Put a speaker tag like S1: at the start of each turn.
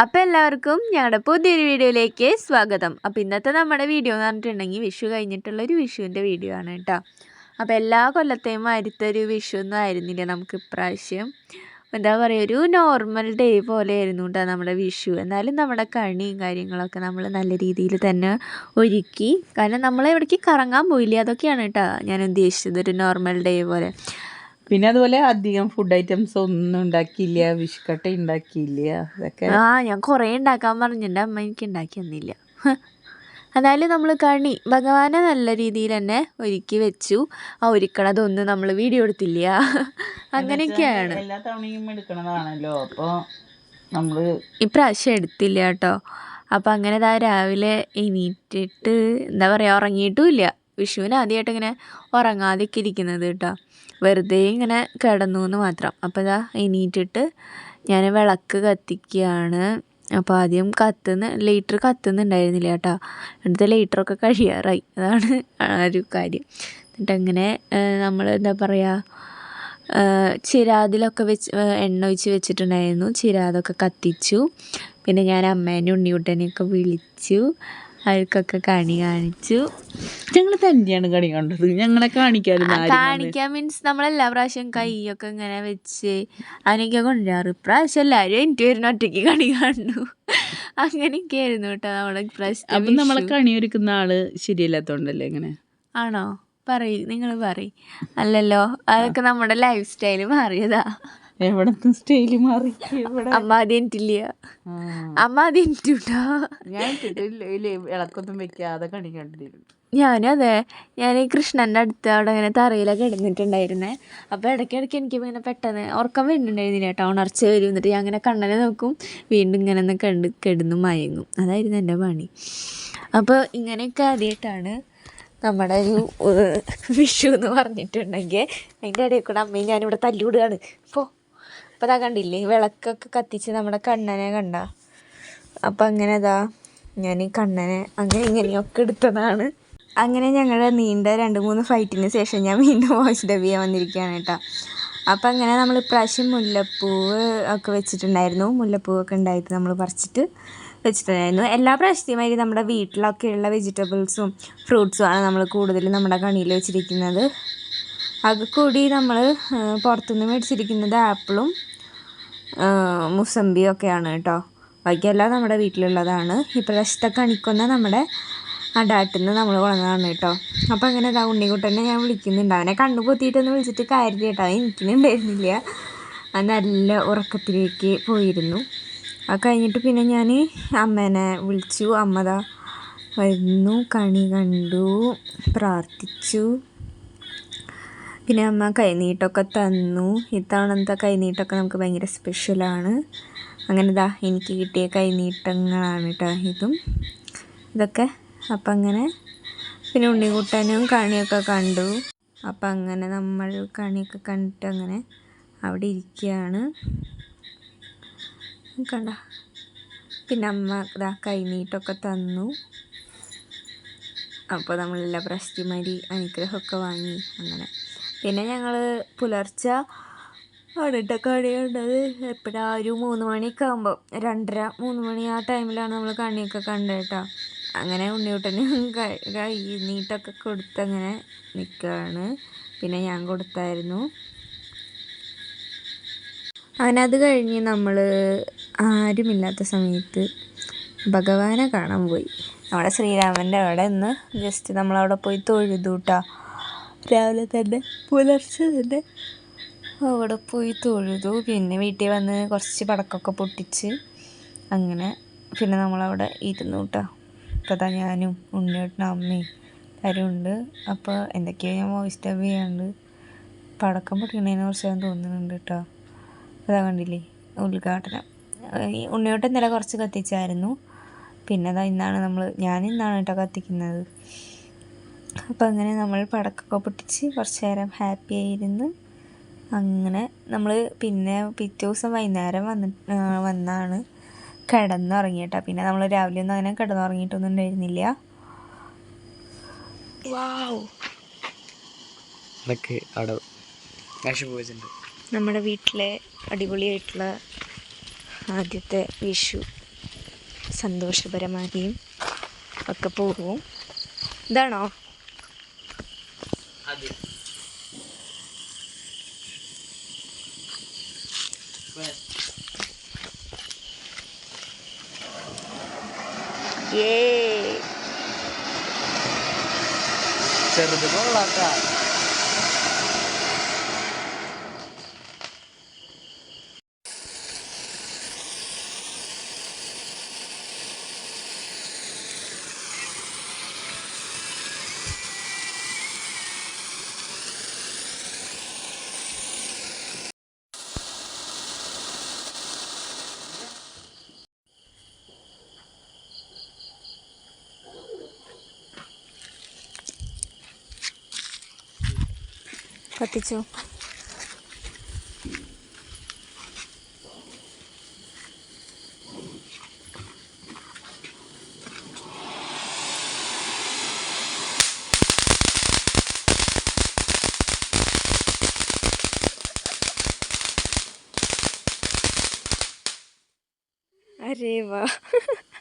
S1: അപ്പോൾ എല്ലാവർക്കും ഞങ്ങളുടെ പുതിയൊരു വീഡിയോയിലേക്ക് സ്വാഗതം. അപ്പോൾ ഇന്നത്തെ നമ്മുടെ വീഡിയോ എന്ന് പറഞ്ഞിട്ടുണ്ടെങ്കിൽ വിഷു കഴിഞ്ഞിട്ടുള്ളൊരു വിഷുവിന്റെ വീഡിയോ ആണ് കേട്ടോ. അപ്പോൾ എല്ലാ കൊല്ലത്തെയും അടുത്തൊരു വിഷു ഒന്നും ആയിരുന്നില്ല നമുക്ക് ഇപ്രാവശ്യം. എന്താ പറയുക ഒരു നോർമൽ ഡേ പോലെ ആയിരുന്നു കേട്ടോ നമ്മുടെ വിഷു. എന്നാലും നമ്മുടെ കണിയും കാര്യങ്ങളൊക്കെ നമ്മൾ നല്ല രീതിയിൽ തന്നെ ഒരുക്കി. കാരണം നമ്മൾ എവിടേക്ക് കറങ്ങാൻ പോയില്ല. അതൊക്കെയാണ് കേട്ടോ ഞാൻ ഉദ്ദേശിച്ചത് ഒരു നോർമൽ ഡേ പോലെ.
S2: പിന്നെ അതുപോലെ അധികം ഫുഡ് ഐറ്റംസ് ഒന്നും ഉണ്ടാക്കിയില്ല വിഷ്കട്ട ഉണ്ടാക്കിയില്ല അതൊക്കെ
S1: ആ ഞാൻ കുറേ ഉണ്ടാക്കാൻ പറഞ്ഞിട്ടുണ്ട് അമ്മ എനിക്ക് ഉണ്ടാക്കി തന്നില്ല. എന്നാലും നമ്മൾ കണി ഭഗവാനെ നല്ല രീതിയിൽ തന്നെ ഒരുക്കി വെച്ചു. ആ ഒരുക്കണതൊന്നും നമ്മൾ വീഡിയോ എടുത്തില്ല. അങ്ങനെയൊക്കെയാണ്.
S2: എല്ലാ തവണയും എടുക്കണതാണല്ലോ. അപ്പോൾ നമ്മൾ
S1: ഇപ്രാവശ്യം എടുത്തില്ല കേട്ടോ. അപ്പം അങ്ങനെ ഇതാ രാവിലെ എണീറ്റിട്ട് എന്താ പറയുക ഉറങ്ങിയിട്ടുമില്ല വിഷുവിന് ആദ്യമായിട്ട് ഇങ്ങനെ ഉറങ്ങാതെയൊക്കെ ഇരിക്കുന്നത് കേട്ടോ. വെറുതെ ഇങ്ങനെ കിടന്നു എന്ന് മാത്രം. അപ്പോൾ ഇതാ എണീറ്റിട്ട് ഞാൻ വിളക്ക് കത്തിക്കുകയാണ്. അപ്പോൾ ആദ്യം കത്തുന്ന ലൈറ്റർ കത്തുന്നുണ്ടായിരുന്നില്ല കേട്ടോ. അടുത്ത ലൈറ്ററൊക്കെ കഴിയാറായി. അതാണ് ഒരു കാര്യം. എന്നിട്ട് അങ്ങനെ നമ്മൾ എന്താ പറയുക ചിരാതിലൊക്കെ വെച്ച് എണ്ണ ഒഴിച്ച് വെച്ചിട്ടുണ്ടായിരുന്നു. ചിരാതൊക്കെ കത്തിച്ചു. പിന്നെ ഞാൻ അമ്മേനെ ഉണ്ണിക്കുട്ടനെയൊക്കെ വിളിച്ചു. അവർക്കൊക്കെ കണി കാണിച്ചു.
S2: ഞങ്ങൾ തന്നെയാണ് കണി കണ്ടത്. ഞങ്ങളെ കാണിക്കാറില്ല
S1: കാണിക്കാൻ മീൻസ് നമ്മളെല്ലാ പ്രാവശ്യം കൈയൊക്കെ ഇങ്ങനെ വെച്ച് അതിനൊക്കെ കൊണ്ടുവരാറ്. ഇപ്രാവശ്യം എല്ലാവരും എനിക്ക് വരുന്ന ഒറ്റയ്ക്ക് കണി കണ്ടു അങ്ങനെയൊക്കെ ആയിരുന്നു കേട്ടോ നമ്മളെ പ്രാവശ്യം
S2: അപ്പൊ നമ്മളെ. കണി ഒരുക്കുന്ന ആൾ ശരിയല്ലാത്തോണ്ടല്ലേ ഇങ്ങനെ?
S1: ആണോ? പറയ് നിങ്ങൾ പറയും. അല്ലല്ലോ അതൊക്കെ നമ്മുടെ ലൈഫ് സ്റ്റൈൽ മാറിയതാ.
S2: എവിടത്തും സ്റ്റൈൽ മാറി?
S1: അമ്മ ആദ്യം അമ്മ
S2: ഞാൻ വെക്കാതെ കണി കണ്ടിരുന്നു.
S1: ഞാനും അതെ. ഞാൻ ഈ കൃഷ്ണന്റെ അടുത്ത് അവിടെ ഇങ്ങനെ തറയിലൊക്കെ ഇടുന്നിട്ടുണ്ടായിരുന്നേ അപ്പോൾ ഇടയ്ക്കിടയ്ക്ക് എനിക്ക് ഇങ്ങനെ പെട്ടെന്ന് ഉറക്കം വരുന്നുണ്ടായിരുന്നില്ല കേട്ടോ. ഉണർച്ച വരും. എന്നിട്ട് ഞാൻ അങ്ങനെ കണ്ണനെ നോക്കും. വീണ്ടും ഇങ്ങനെ ഒന്ന് കണ്ട് കിടന്ന് മയങ്ങും. അതായിരുന്നു എന്റെ പണി. അപ്പോൾ ഇങ്ങനെയൊക്കെ ആദ്യമായിട്ടാണ് നമ്മുടെ ഒരു വിഷു എന്ന് പറഞ്ഞിട്ടുണ്ടെങ്കിൽ അതിന്റെ ഇടയിൽ കൂടെ അമ്മയും ഞാനിവിടെ തല്ലിവിടുകയാണ് ഇപ്പോൾ അപ്പോൾ അതാ കണ്ടില്ലേ വിളക്കൊക്കെ കത്തിച്ച് നമ്മുടെ കണ്ണനെ കണ്ട. അപ്പം അങ്ങനെ അതാ ഞാൻ ഈ കണ്ണനെ അങ്ങനെ ഇങ്ങനെയൊക്കെ എടുത്തതാണ്. അങ്ങനെ ഞങ്ങളുടെ നീണ്ട രണ്ട് മൂന്ന് ഫൈറ്റിന് ശേഷം ഞാൻ വീണ്ടും വാച്ച് ഡബ് ചെയ്യാൻ വന്നിരിക്കുകയാണ് കേട്ടോ. അപ്പം അങ്ങനെ നമ്മൾ ഇപ്രാവശ്യം മുല്ലപ്പൂവ് ഒക്കെ വെച്ചിട്ടുണ്ടായിരുന്നു. മുല്ലപ്പൂവൊക്കെ ഉണ്ടായിട്ട് നമ്മൾ പറിച്ചിട്ട് വെച്ചിട്ടുണ്ടായിരുന്നു. എല്ലാ പ്രാവശ്യത്തെയുമായി നമ്മുടെ വീട്ടിലൊക്കെയുള്ള വെജിറ്റബിൾസും ഫ്രൂട്ട്സും ആണ് നമ്മൾ കൂടുതലും നമ്മുടെ കണിയിൽ വെച്ചിരിക്കുന്നത്. അത് കൂടി നമ്മൾ പുറത്തുനിന്ന് മേടിച്ചിരിക്കുന്നത് ആപ്പിളും മുസമ്പിയും ഒക്കെയാണ് കേട്ടോ ബാക്കിയെല്ലാം നമ്മുടെ വീട്ടിലുള്ളതാണ്. ഇപ്രാവശ്യത്തെ കണിക്കുന്ന നമ്മുടെ അടാട്ടിൽ നിന്ന് നമ്മൾ വളർന്നതാണ് കേട്ടോ അപ്പോൾ അങ്ങനെ ഇതാ ഉണ്ണിക്കുട്ടനെ ഞാൻ വിളിക്കുന്നുണ്ട്. അവനെ കണ്ണു പൊത്തിയിട്ടൊന്ന് വിളിച്ചിട്ട് കാര്യമില്ല കേട്ടോ. അത് എനിക്കുന്നുണ്ടായിരുന്നില്ല ആ നല്ല ഉറക്കത്തിലേക്ക് പോയിരുന്നു. അത് കഴിഞ്ഞിട്ട് പിന്നെ ഞാൻ അമ്മേനെ വിളിച്ചു. അമ്മ ദാ വരുന്നു. കണി കണ്ടു. പ്രാർത്ഥിച്ചു. പിന്നെ അമ്മ കൈനീട്ടമൊക്കെ തന്നു. ഇത്തവണത്തെ കൈനീട്ടമൊക്കെ നമുക്ക് ഭയങ്കര സ്പെഷ്യലാണ് അങ്ങനെ ഇതാ എനിക്ക് കിട്ടിയ കൈനീട്ടങ്ങളാണ് കേട്ടോ ഇതും. ഇതൊക്കെ അപ്പം അങ്ങനെ പിന്നെ ഉണ്ണിക്കുട്ടനും കണിയൊക്കെ കണ്ടു. അപ്പം അങ്ങനെ നമ്മൾ കണിയൊക്കെ കണ്ടിട്ട് അങ്ങനെ അവിടെ ഇരിക്കുകയാണ് കണ്ട. പിന്നെ അമ്മ ഇതാ കൈനീട്ടമൊക്കെ തന്നു. അപ്പോൾ നമ്മളെല്ലാ പ്രസ്തിമരി അനുഗ്രഹമൊക്കെ വാങ്ങി അങ്ങനെ. പിന്നെ ഞങ്ങൾ പുലർച്ചെ കണി കണ്ടത് എപ്പോഴാ? ഒരു മൂന്ന് മണിയൊക്കെ ആകുമ്പോൾ രണ്ടര മൂന്ന് മണി ആ ടൈമിലാണ് നമ്മൾ കണിയൊക്കെ കണ്ടത് കേട്ടോ. അങ്ങനെ ഉണ്ണിയൂട്ടന് കൈ- നീട്ടൊക്കെ കൊടുത്തങ്ങനെ നിൽക്കുകയാണ് പിന്നെ ഞാൻ കൊടുത്തായിരുന്നു. അങ്ങനെ അത് കഴിഞ്ഞ് നമ്മൾ ആരുമില്ലാത്ത സമയത്ത് ഭഗവാനെ കാണാൻ പോയി. നമ്മുടെ ശ്രീരാമന്റെ അവിടെ നിന്ന് ജസ്റ്റ് നമ്മളവിടെ പോയി തൊഴുതു കേട്ടോ രാവിലെ തന്നെ പുലർച്ചെ തന്നെ അവിടെ പോയി തൊഴുതു. പിന്നെ വീട്ടിൽ വന്ന് കുറച്ച് പടക്കമൊക്കെ പൊട്ടിച്ച് അങ്ങനെ പിന്നെ നമ്മളവിടെ ഇരുന്നു കേട്ടോ. ഇപ്പോൾ തന്നെ ഞാനും ഉണ്ണിയേട്ടനും അമ്മയും ഉണ്ട്. അപ്പോൾ എന്തൊക്കെയോ ഞാൻ വോയിസ് ചെയ്യാണ്ട് പടക്കം പൊട്ടിക്കണതിനെ കുറിച്ച് തോന്നുന്നുണ്ട് കേട്ടോ. അതാ കണ്ടില്ലേ ഉദ്ഘാടനം. ഈ ഉണ്ണിയോട്ടം ഇന്നലെ കുറച്ച് കത്തിച്ചായിരുന്നു. പിന്നെ അതാ ഇന്നാണ് നമ്മൾ ഞാൻ ഇന്നാണ് കേട്ടോ കത്തിക്കുന്നത്. അപ്പം അങ്ങനെ നമ്മൾ പടക്കമൊക്കെ പൊട്ടിച്ച് കുറച്ച് നേരം ഹാപ്പി ആയിരുന്നു. അങ്ങനെ നമ്മൾ പിന്നെ പിറ്റേ ദിവസം വൈകുന്നേരം വന്ന് വന്നാണ് കിടന്നുറങ്ങി കേട്ടോ പിന്നെ നമ്മൾ രാവിലെ ഒന്നും അങ്ങനെ കിടന്നുറങ്ങിയിട്ടൊന്നും ഉണ്ടായിരുന്നില്ല നമ്മുടെ വീട്ടിലെ അടിപൊളിയായിട്ടുള്ള ആദ്യത്തെ വിഷു സന്തോഷപരമായും ഒക്കെ പോകും. ഇതാണോ? adil
S3: Yeay. Seru
S1: sekolah, Kak. капітів. Arriba.